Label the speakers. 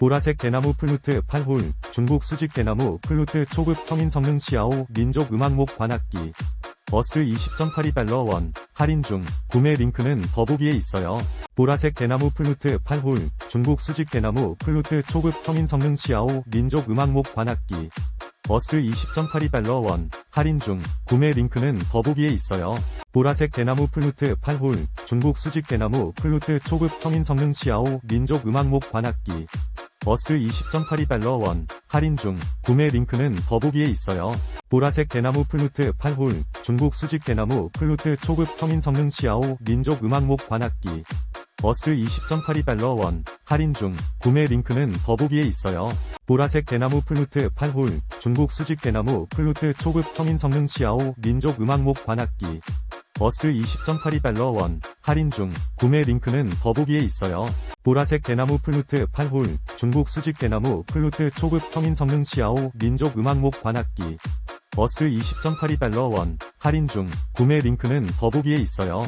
Speaker 1: 보라색 대나무 플루트 8홀, 중국 수직 대나무 플루트 초급 성인 성능 시아오 민족 음악목 관악기. 버스 20.82달러 원, 할인 중, 구매 링크는 더보기에 있어요. 보라색 대나무 플루트 8홀, 중국 수직 대나무 플루트 초급 성인 성능 시아오 민족 음악목 관악기. 버스 20.82달러 원, 할인 중, 구매 링크는 더보기에 있어요. 보라색 대나무 플루트 8홀, 중국 수직 대나무 플루트 초급 성인 성능 시아오 민족 음악목 관악기. 버스 20.82달러 원, 할인 중, 구매 링크는 더보기에 있어요. 보라색 대나무 플루트 8홀, 중국 수직 대나무 플루트 초급 성인 성능 시아오 민족 음악목 관악기. 버스 20.82달러 원, 할인 중, 구매 링크는 더보기에 있어요. 보라색 대나무 플루트 8홀, 중국 수직 대나무 플루트 초급 성인 성능 시아오 민족 음악목 관악기. 버스 20.82달러 원, 할인 중, 구매 링크는 더보기에 있어요. 보라색 대나무 플루트 8홀, 중국 수직 대나무 플루트 초급 성인 성능 시아오 민족 음악목 관악기. 버스 20.82달러 원, 할인 중, 구매 링크는 더보기에 있어요.